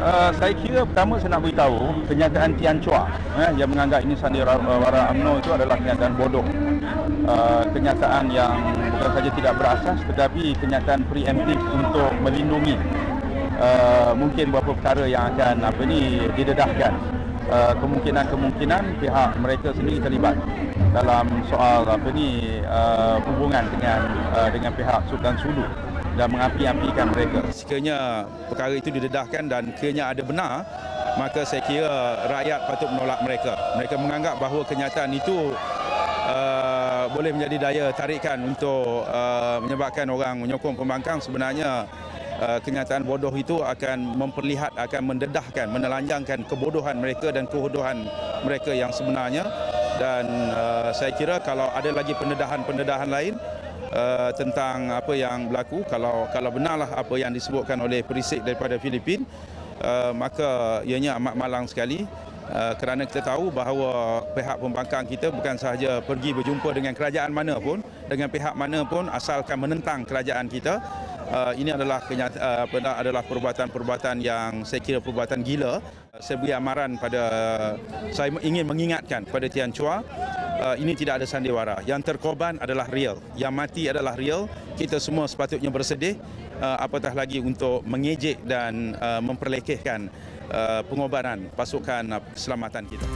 Uh, saya kira pertama saya nak beritahu kenyataan Tian Chua eh, yang menganggap ini sandiwara UMNO itu adalah kenyataan bodoh. Uh, kenyataan yang bukan saja tidak berasas tetapi kenyataan preemptif untuk melindungi uh, mungkin beberapa perkara yang akan apa ni didedahkan. Uh, kemungkinan-kemungkinan pihak mereka sendiri terlibat dalam soal apa ni uh, hubungan dengan uh, dengan pihak Sultan Sulu dan mengapi-apikan mereka. Sekiranya perkara itu didedahkan dan kiranya ada benar, maka saya kira rakyat patut menolak mereka. Mereka menganggap bahawa kenyataan itu uh, boleh menjadi daya tarikan untuk uh, menyebabkan orang menyokong pembangkang sebenarnya uh, kenyataan bodoh itu akan memperlihat akan mendedahkan menelanjangkan kebodohan mereka dan kebodohan mereka yang sebenarnya dan uh, saya kira kalau ada lagi pendedahan-pendedahan lain uh, tentang apa yang berlaku. Kalau kalau benarlah apa yang disebutkan oleh perisik daripada Filipin uh, maka ianya amat malang sekali. Uh, kerana kita tahu bahawa pihak pembangkang kita bukan sahaja pergi berjumpa dengan kerajaan mana pun dengan pihak mana pun asalkan menentang kerajaan kita. Uh, ini adalah kenyata, uh, adalah perbuatan-perbuatan yang saya kira perbuatan gila. Saya beri amaran pada saya ingin mengingatkan kepada Tian Chua uh, ini tidak ada sandiwara. Yang terkorban adalah real. Yang mati adalah real. Kita semua sepatutnya bersedih uh, apatah lagi untuk mengejek dan uh, memperlekehkan uh, pengorbanan pasukan uh, keselamatan kita.